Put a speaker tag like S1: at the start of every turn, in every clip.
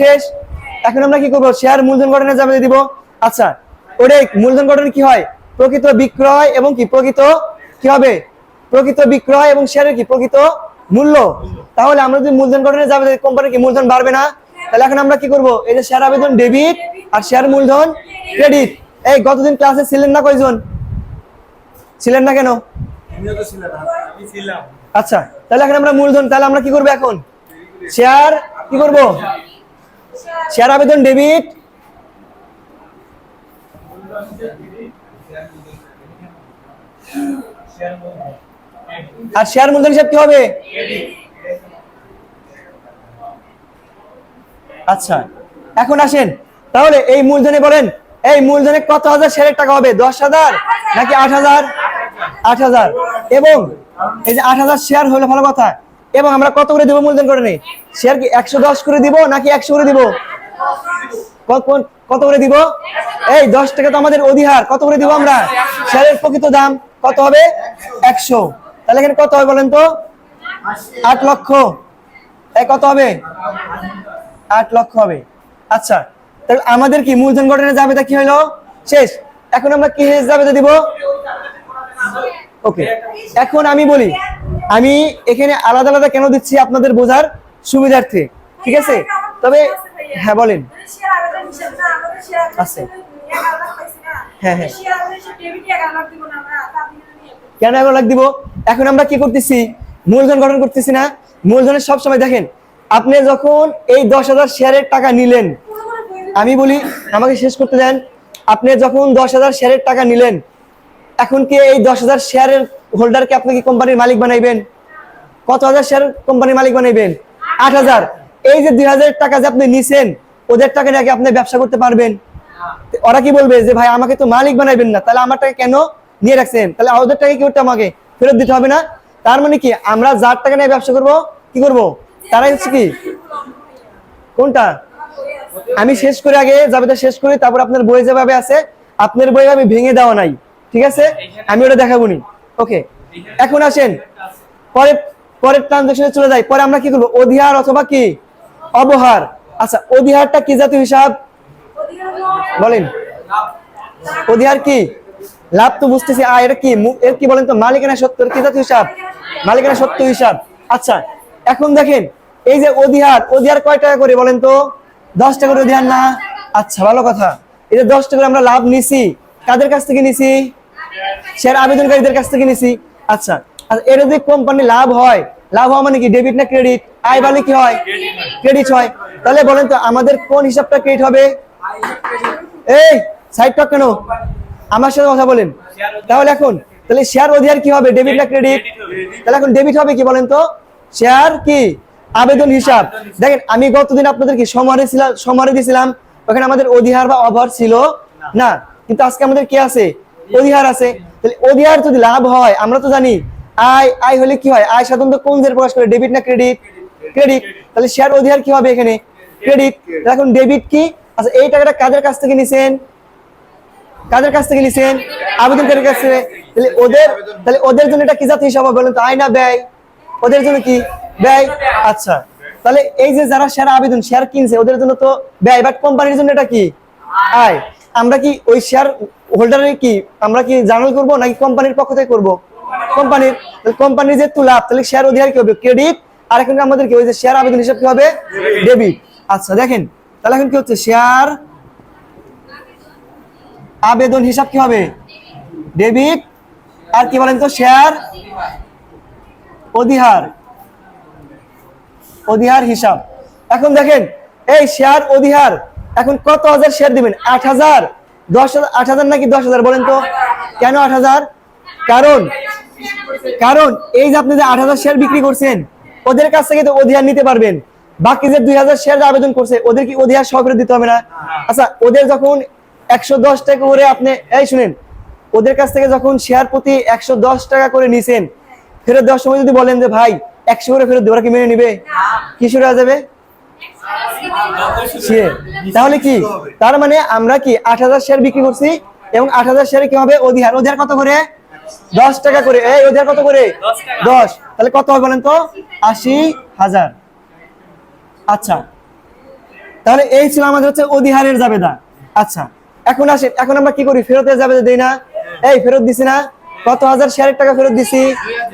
S1: শেষ। এখন আমরা কি করব? শেয়ার মূলধন গঠনে যাবে দিব। আচ্ছা ওটাই মূলধন গঠন কি হয়? প্রকৃত বিক্রয় এবং কি? প্রকৃত কি হবে? প্রকৃত বিক্রয় এবং শেয়ারের কি? প্রকৃত মূল্য। তাহলে আমরা যদি মূলধন গঠনে যাবে কোম্পানির কি মূলধন বাড়বে না? তাহলে এখন আমরা কি করব? এই যে শেয়ার আবেদন ডেবিট আর শেয়ার মূলধন ক্রেডিট এই, গতদিন ক্লাসে ছিলেন না কয়জন? ছিলেন না কেন? আচ্ছা তাহলে এখন আমরা মূলধন, তাহলে আমরা কি করব এখন? শেয়ার কি করব? শেয়ার আবেদন, ডেবিট। আর শেয়ার মূলধন হিসাব কি হবে? আচ্ছা এখন আসেন। তাহলে এই মূলধনে বলেন, এই মূলধনে কত হাজার শেয়ারের টাকা হবে? দশ হাজার নাকি আট হাজার? আট হাজার। এবং এই যে আট হাজার শেয়ার হলো ভালো কথা। এবং আমরা কত করে দিব মূলধন করে নেই? শেয়ার কি একশো দশ করে দিব নাকি একশো করে দিব? কত করে দিব? এই দশ টাকা তো আমাদের অধিহার, কত করে দিব আমরা? শেয়ারের প্রকৃত দাম কত হবে? একশো। তাহলে এখানে কত হবে বলেন তো? আট লক্ষ। এই কত হবে? আট লক্ষ হবে। আচ্ছা তাহলে আমাদের কি মূলধন গঠনে যাবে তা কি হলো? শেষ। এখন আমরা কি জাবেদা দিব? ওকে, এখন আমি বলি আমি এখানে আলাদা আলাদা কেন দিচ্ছি আপনাদের বোঝার সুবিধার্থে ঠিক আছে? তবে হ্যাঁ বলেন। আছে। হ্যাঁ, হ্যাঁ। কেন এগারো লাখ দিব? এখন আমরা কি করতেছি? মূলধন গঠন করতেছি না। মূলধনের সব সময় দেখেন আপনি যখন এই দশ হাজার শেয়ারের টাকা নিলেন আমি বলি আমাকে শেষ করতে দেন আপনি যখন দশ হাজার শেয়ারের টাকা নিলেন এখন কি এই দশ হাজার শেয়ারের হোল্ডারকে আপনি কি কোম্পানির মালিক বানাইবেন? কত হাজার শেয়ার কোম্পানির মালিক বানাইবেন? আট হাজার। এই যে দুই হাজার টাকা যে আপনি নিছেন, ওদের টাকা নাকি আপনি ব্যবসা করতে পারবেন। ওরা কি বলবে যে, ভাই, আমাকে তো মালিক বানাইবেন না, তাহলে আমার টাকা কেন নিয়ে রাখছেন? তাহলে ওদের টাকা কি করতে আমাকে? ফেরত দিতে হবে না? তার মানে কি, আমরা যার টাকা নিয়ে ব্যবসা করব, কি করব? তারাই হচ্ছে কি? কোনটা? আমি শেষ করে আগে যাবে শেষ করি তারপর আপনার বই যেভাবে আছে, আপনার বই আমি ভেঙে দেওয়া নাই। ঠিক আছে? আমি ওটা দেখাবো নি। ওকে, এখন আসেন। পরে, পরের ট্রানজাকশনে চলে যাই। পরে আমরা কি করব? অধিহার অথবা কি? অবহার। আচ্ছা অধিহারটা কি জাতীয় হিসাব? বলেন। অধিহার কি? লাভ তো বুঝতেছি। আ, এটা কি? এর কি বলেন তো? মালিকানা সত্য কি জাতীয় হিসাব? মালিকানা সত্য হিসাব। আচ্ছা এখন দেখেন, এই যে অধিহার অধিহার কয় টাকা করে বলেন তো? দশ টাকা করে অধিহার না? আচ্ছা ভালো কথা। এই যে দশ টাকা আমরা লাভ নিছি। কাদের কাছ থেকে নিছি? শেয়ার আবেদনকারীদের কাছ থেকে নিছি। আচ্ছা এর যদি কোম্পানি লাভ হয়, লাভ হওয়া মানে কি? ডেবিট না ক্রেডিট আয় বলে কি হয়? ক্রেডিট হয়। তাহলে বলেন তো, আমাদের কোন হিসাবটা ক্রেডিট হবে? এই সাইড টক কেন? আমার সাথে কথা বলেন। তাহলে এখন, তাহলে শেয়ার অধিকার কি হবে? ডেবিট না ক্রেডিট তাহলে এখন ডেবিট হবে কি বলেন তো? শেয়ার কি? আবেদন হিসাব। দেখেন, আমি গতদিন আপনাদের কি সমারে ছিলাম সমারে দিয়েছিলাম ওখানে আমাদের অধিহার বা অভার ছিল না। কিন্তু আজকে আমাদের কি আছে? অধিহার আছে, তাহলে অধিহার যদি লাভ হয়, আমরা তো জানি আয় আয় হলে কি হয়? আয় সাধারণত কোন দিয়ে প্রকাশ করে? ডেবিট না ক্রেডিট ক্রেডিট তাহলে শেয়ার অধিহার কি হবে এখানে? ক্রেডিট এখন ডেবিট কি? আচ্ছা এই টাকাটা কাদের কাছ থেকে নিছেন? কাদের কাছ থেকে নিছেন? আবেদনকারীর কাছ থেকে। তাহলে ওদের তাহলে ওদের জন্য এটা কি জাতীয় হিসাব বলেন তো? আয় না ব্যয়? ওদের জন্য কি? ব্যয়? আচ্ছা। তাহলে এই যে যারা শেয়ার আবেদন শেয়ার কিনছে, ওদের জন্য তো ব্যয় বাট কোম্পানির জন্য এটা কি? আয়। আমরা কি ওই শেয়ার হোল্ডারের কি আমরা কি জার্নাল করব নাকি কোম্পানির পক্ষ থেকে করব? কোম্পানির তাহলে কোম্পানির যে লাভ তাহলে শেয়ার অধিকার কি হবে? ক্রেডিট আর এখন আমাদের কি ওই যে শেয়ার আবেদন হিসাব কি হবে? ডেবিট আচ্ছা দেখেন, তাহলে এখন কি হচ্ছে? শেয়ার আবেদন হিসাব কি হবে? ডেবিট আর কি বলেন তো? শেয়ার অধিহার। অধিহার হিসাব। এখন দেখেন, এই শেয়ার অধিহার, এখন কত হাজার শেয়ার দিবেন? আট হাজার। দশ আট হাজার নাকি দশ হাজার বলেন তো? কেন আট হাজার? কারণ কারণ এই যে আপনি যে আট হাজার শেয়ার বিক্রি করছেন, ওদের কাছ থেকে তো অধিহার নিতে পারবেন। বাকি যে দুই হাজার শেয়ার আবেদন করছে, ওদের কি অধিহার সহ ফেরত দিতে হবে না? আচ্ছা ওদের যখন একশো দশ টাকা করে আপনি, এই শুনেন, ওদের কাছ থেকে যখন শেয়ার প্রতি একশো দশ টাকা করে নিছেন, ফেরত দেওয়ার সময় যদি বলেন যে, ভাই, একশো করে ফেরত দেবো ওরা কি মেনে নিবে? কি শুরু যাবে। তাহলে কি? তার মানে আমরা কি আট হাজার শেয়ার বিক্রি করছি এবং আট হাজার শেয়ারে কি হবে অধিহার? অধিহার কত করে? দশ টাকা করে। এই অধিহার কত করে? দশ তাহলে কত হবে বলেন তো? আশি হাজার। আচ্ছা। তাহলে এই ছিল আমাদের হচ্ছে অধিহারের জাবেদা। আচ্ছা। এখন আসেন। এখন আমরা কি করি? ফেরতের জাবেদা দেই না। এই ফেরত দিছি না। কত হাজার শেয়ারের টাকা ফেরত দিছি?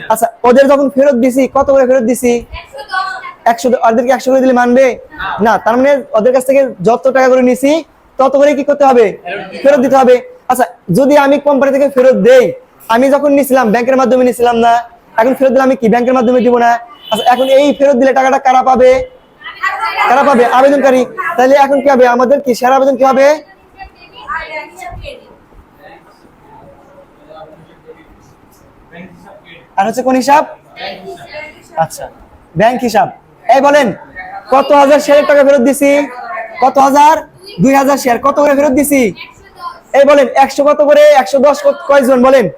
S1: আচ্ছা ওদের যখন ফেরত দিছি কত করে ফেরত দিছি? একশো করে দিলে মানবে? না, তার মানে ওদের কাছ থেকে যত টাকা করে নিছি, তত করে কি করতে হবে? ফেরত দিতে হবে। আচ্ছা যদি আমি কোম্পানি থেকে ফেরত দেই, আমি যখন নিছিলাম, ব্যাংকের মাধ্যমে নিছিলাম না, এখন ফেরত দিলে আমি কি ব্যাংকের মাধ্যমে দিব না? আচ্ছা এখন এই ফেরত দিলে টাকাটা কারা পাবে? কারা পাবে? আবেদনকারী। তাহলে এখন কি হবে? আমাদের কি সেরা আবেদন কি হবে? আর হচ্ছে কোন হিসাব? আচ্ছা ব্যাংক হিসাব। এই বলেন কত হাজার শেয়ারের টাকা ফেরত দিছি? কত হাজার? দুই হাজার শেয়ার কত করে ফেরত দিছি? এই বলেন একশো কত করে? একশো দশ কত- কয়জন বলেন?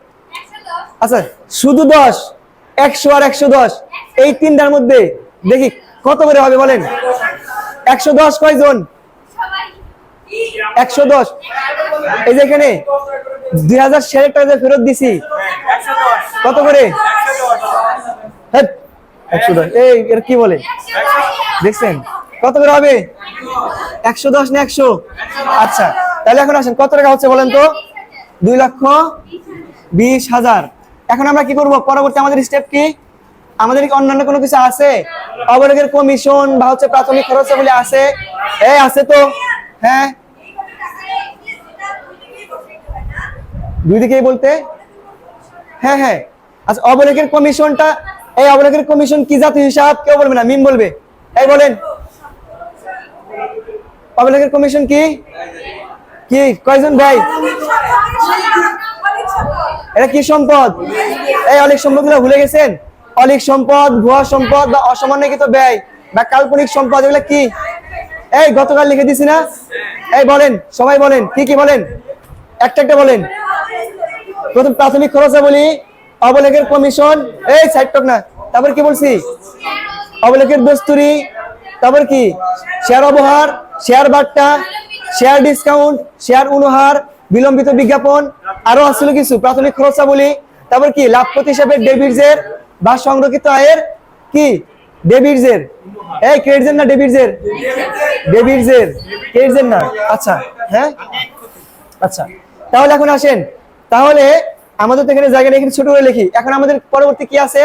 S1: আচ্ছা শুধু দশ। একশো আর একশো দশ। এই তিনটার মধ্যে দেখি কত করে হবে বলেন? একশো দশ কয়জন? একশো দশ। এই যে এখানে দুই হাজার শেয়ারের টাকা ফেরত দিছি কত করে? হেৎ, একশো দশ। এই, এর কি বলে? দেখছেন? কত করে হবে? একশো দশ না একশো? আচ্ছা তাহলে এখন আসেন, কত টাকা হচ্ছে বলেন তো? দুই লক্ষ বিশ হাজার। এখন আমরা কি করব? পরবর্তী আমাদের স্টেপ কি? আমাদের কি অন্যান্য কোনো কিছু আছে? অবরোগের কমিশন বা হচ্ছে প্রাথমিক খরচ বলে আছে? এই আছে তো। হ্যাঁ। দুই দিকেই বলতে? হ্যাঁ হ্যাঁ। আচ্ছা অবলেখের কমিশনটা এই অবলেখের কমিশন কি জাতীয় হিসাব? কেউ বলবে না, মিম বলবে। এই বলেন। অবলেখের কমিশন কি? কি? কয়জন ভাই? এটা কি সম্পদ? এই অলিক সম্পদগুলো ভুলে গেছেন? অলিক সম্পদ, ভুয়া সম্পদ বা অসমন্বয়কৃত ব্যয় বা কাল্পনিক সম্পদ, এগুলো কি? এই, গতকাল লিখে দিছি না? এই, বলেন, সবাই বলেন, কি কি বলেন? একটা একটা বলেন। প্রথম প্রাথমিক খরচা বলি অবলেখের কমিশন এই সাইড টক না। তারপর কি বলছি? অবলেখের দস্তুরি। তারপর কি? শেয়ার অবহার শেয়ার বাট্টা শেয়ার ডিসকাউন্ট শেয়ার অনুহার, বিলম্বিত বিজ্ঞাপন, আরও আসছিল কিছু, প্রাথমিক খরচা বলি। তারপর কি? লাভ প্রতি হিসাবে ডেবিটসের বা সংরক্ষিত আয়ের কি? ডেবিটসের এই ক্রেডিটসের না ডেবিটসের ডেবিটসের ক্রেডিটসের না। আচ্ছা হ্যাঁ? আচ্ছা তাহলে এখন আসেন। তাহলে আমাদের তো এখানে জায়গা নেই, এখানে ছোট করে লিখি। এখন আমাদের পরবর্তী কি আছে?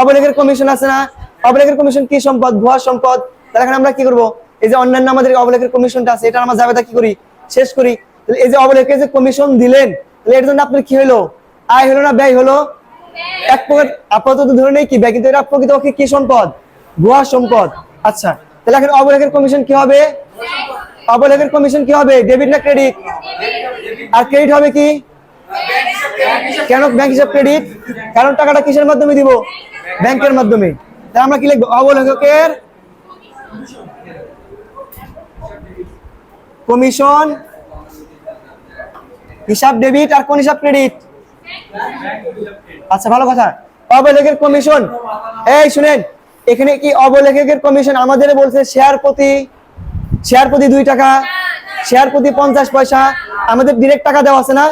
S1: অবলেখের কমিশন আছে না? অবলেখের কমিশন কি সম্পদ? ভুয়া সম্পদ? তাহলে এখন আমরা কি করব? এই যে অন্যান্য আমাদের অবলেখের কমিশনটা আছে এটা আমরা জাবেদা কি করি? শেষ করি। তাহলে এই যে অবলেখের যে কমিশন দিলেন তাহলে এর জন্য আপনার কি হলো? আয় হলো না ব্যয় হলো? এক প্রকার আপাতত ধরে নেই কি? ব্যয়। কিন্তু এটা প্রকৃতপক্ষে কি সম্পদ? ভুয়া সম্পদ। আচ্ছা তাহলে এখন অবলেখের কমিশন কি হবে? অবলেখের কমিশন কি হবে? ডেবিট না ক্রেডিট আর ক্রেডিট হবে কি? কেন ব্যাংক হিসাব ক্রেডিট কারণ টাকাটা কিসের মাধ্যমে দিব? ব্যাংকের মাধ্যমে। তাহলে আমরা কি লিখব? অবলেখকের কমিশন হিসাব ডেবিট আর কোন হিসাব ক্রেডিট আচ্ছা ভালো কথা। অবলেখের কমিশন এই, শুনেন, এখানে কি অবলেখকের কমিশন আমাদের বলছে শেয়ার প্রতি শেয়ার প্রতি দুই টাকা শেয়ার প্রতি পঞ্চাশ পয়সা। আমাদের ডিরেক্ট টাকা দেওয়া আছে না?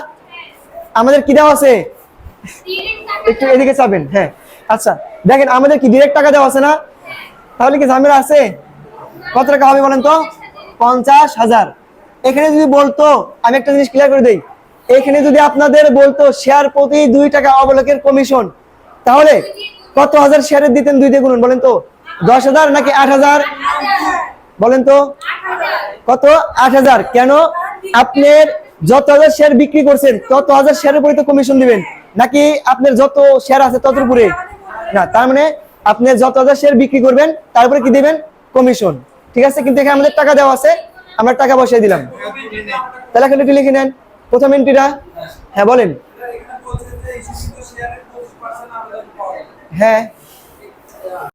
S1: আমাদের কি দেওয়া আছে? একটু এদিকে চাবেন হ্যাঁ। আচ্ছা দেখেন, আমাদের কি ডিরেক্ট টাকা দেওয়া আছে না? তাহলে কি ঝামেলা আছে? কত টাকা হবে বলেন তো? পঞ্চাশ হাজার। এখানে যদি বলতো, আমি একটা জিনিস ক্লিয়ার করে দিই। এখানে যদি আপনাদের বলতো শেয়ার প্রতি দুই টাকা অবলোকের কমিশন তাহলে কত হাজার শেয়ারের দিতেন দুই দিয়ে গুণন, বলেন তো? দশ হাজার নাকি আট হাজার? বলেন তো? কত? আট হাজার। কেন? আপনার যত হাজার শেয়ার বিক্রি করছেন, তত হাজার শেয়ারের উপরে তো কমিশন দিবেন। নাকি আপনার যত শেয়ার আছে তত উপরে? না, তার মানে আপনি যত হাজার শেয়ার বিক্রি করবেন তারপরে কি দিবেন? কমিশন ঠিক আছে? কিন্তু এখানে আমাদের টাকা দেওয়া আছে। আমরা টাকা বসিয়ে দিলাম। তাহলে এখন একটু লিখে নেন। প্রথম এন্ট্রিটা হ্যাঁ বলেন। হ্যাঁ।